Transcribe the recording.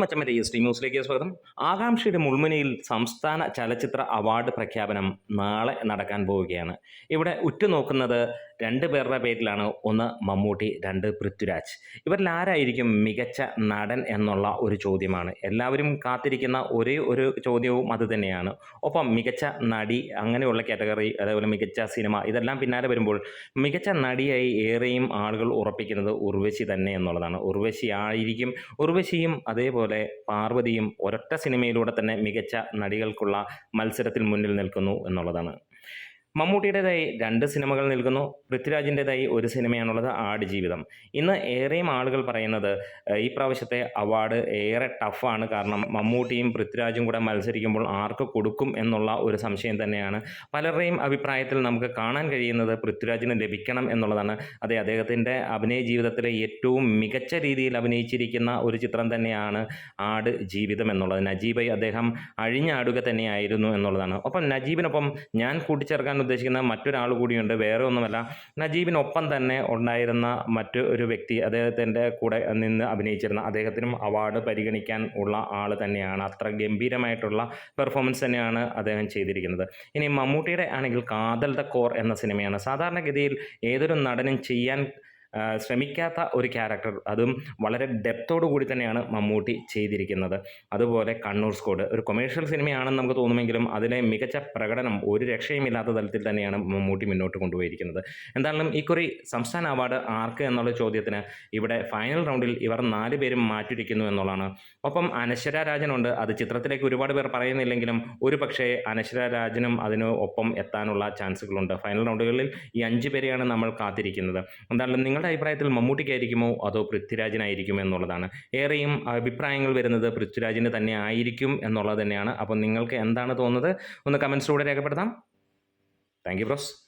മച്ചമ്മ S ന്യൂസിലേക്ക് സ്വാഗതം. ആകാംക്ഷയുടെ മുൾമുനയിൽ സംസ്ഥാന ചലച്ചിത്ര അവാർഡ് പ്രഖ്യാപനം നാളെ നടക്കാൻ പോവുകയാണ്. ഇവിടെ ഉറ്റുനോക്കുന്നത് രണ്ട് പേരുടെ പേരിലാണ്. ഒന്ന് മമ്മൂട്ടി രണ്ട് പൃഥ്വിരാജ്. ഇവരിൽ ആരായിരിക്കും മികച്ച നടൻ എന്നുള്ള ഒരു ചോദ്യമാണ്. എല്ലാവരും കാത്തിരിക്കുന്ന ഒരേ ഒരു ചോദ്യവും അത് തന്നെയാണ്. ഒപ്പം മികച്ച നടി അങ്ങനെയുള്ള കാറ്റഗറി അതേപോലെ മികച്ച സിനിമ ഇതെല്ലാം പിന്നാലെ വരുമ്പോൾ മികച്ച നടിയായി ഏറെയും ആളുകൾ ഉറപ്പിക്കുന്നത് ഉർവശി തന്നെ എന്നുള്ളതാണ്. ഉർവശി ആയിരിക്കും ഉർവശിയും അതേപോലെ പാർവതിയും ഒരൊറ്റ സിനിമയിലൂടെ തന്നെ മികച്ച നടികൾക്കുള്ള മത്സരത്തിൽ മുന്നിൽ നിൽക്കുന്നു എന്നുള്ളതാണ്. മമ്മൂട്ടിയുടേതായി രണ്ട് സിനിമകൾ നിൽക്കുന്നു പൃഥ്വിരാജിന്റെതായി ഒരു സിനിമയാണുള്ളത് ആടുജീവിതം ഇന്ന് ഏറെയും ആളുകൾ പറയുന്നത് ഈ പ്രാവശ്യത്തെ അവാർഡ് ഏറെ ടഫാണ് കാരണം മമ്മൂട്ടിയും പൃഥ്വിരാജും കൂടെ മത്സരിക്കുമ്പോൾ ആർക്ക് കൊടുക്കും എന്നുള്ള ഒരു സംശയം തന്നെയാണ്. പലരുടെയും അഭിപ്രായത്തിൽ നമുക്ക് കാണാൻ കഴിയുന്നത് പൃഥ്വിരാജിന് ലഭിക്കണം എന്നുള്ളതാണ്. അതെ അദ്ദേഹത്തിന്റെ അഭിനയ ജീവിതത്തിലെ ഏറ്റവും മികച്ച രീതിയിൽ അഭിനയിച്ചിരിക്കുന്ന ഒരു ചിത്രം തന്നെയാണ് ആട് ജീവിതം എന്നുള്ളത്. നജീബൈ അദ്ദേഹം അഴിഞ്ഞാടുക തന്നെയായിരുന്നു എന്നുള്ളതാണ്. ഒപ്പം നജീബിനൊപ്പം ഞാൻ കൂട്ടിച്ചേർക്കാൻ ഉദ്ദേശിക്കുന്ന മറ്റൊരാൾ കൂടിയുണ്ട്. വേറെ ഒന്നുമല്ല. നജീബിനൊപ്പം തന്നെ ഉണ്ടായിരുന്ന മറ്റു ഒരു വ്യക്തി അദ്ദേഹത്തിന്റെ കൂടെ നിന്ന് അഭിനയിച്ചിരുന്ന അദ്ദേഹത്തിനും അവാർഡ് പരിഗണിക്കാൻ ഉള്ള ആൾ തന്നെയാണ്. അത്ര ഗംഭീരമായിട്ടുള്ള പെർഫോമൻസ് തന്നെയാണ് അദ്ദേഹം ചെയ്തിരിക്കുന്നത്. ഇനി മമ്മൂട്ടിയുടെ ആണെങ്കിൽ കാതൽ ദ കോർ എന്ന സിനിമയാണ്. സാധാരണഗതിയിൽ ഏതൊരു നടനും ചെയ്യാൻ ശ്രമിക്കാത്ത ഒരു ക്യാരക്ടർ അതും വളരെ ഡെപ്തോടു കൂടി തന്നെയാണ് മമ്മൂട്ടി ചെയ്തിരിക്കുന്നത്. അതുപോലെ കണ്ണൂർ സ്കോഡ് ഒരു കൊമേഴ്ഷ്യൽ സിനിമയാണെന്ന് നമുക്ക് തോന്നുമെങ്കിലും അതിലെ മികച്ച പ്രകടനം ഒരു രക്ഷയുമില്ലാത്ത തലത്തിൽ തന്നെയാണ് മമ്മൂട്ടി മുന്നോട്ട് കൊണ്ടുപോയിരിക്കുന്നത്. എന്തായാലും ഇക്കുറി സംസ്ഥാന അവാർഡ് ആർക്ക് എന്നുള്ള ചോദ്യത്തിന് ഇവിടെ ഫൈനൽ റൗണ്ടിൽ ഇവർ നാല് പേരും മാറ്റിയിരിക്കുന്നു എന്നുള്ളതാണ്. ഒപ്പം അനശ്വര രാജനുണ്ട് അത് ചിത്രത്തിലേക്ക് ഒരുപാട് പേർ പറയുന്നില്ലെങ്കിലും ഒരു പക്ഷേ അനശ്വര രാജനും അതിന് ഒപ്പം എത്താനുള്ള ചാൻസുകളുണ്ട്. ഫൈനൽ റൗണ്ടുകളിൽ ഈ അഞ്ച് പേരെയാണ് നമ്മൾ കാത്തിരിക്കുന്നത്. എന്തായാലും നിങ്ങളുടെ അഭിപ്രായത്തിൽ മമ്മൂട്ടിക്കായിരിക്കുമോ അതോ പൃഥ്വിരാജിനായിരിക്കുമോ എന്നുള്ളതാണ്. ഏറെയും അഭിപ്രായങ്ങൾ വരുന്നത് പൃഥ്വിരാജിന് തന്നെ ആയിരിക്കും എന്നുള്ളത് തന്നെയാണ്. അപ്പോൾ നിങ്ങൾക്ക് എന്താണ് തോന്നുന്നത്? ഒന്ന് കമൻസിലൂടെ രേഖപ്പെടുത്താം. Thank you bros.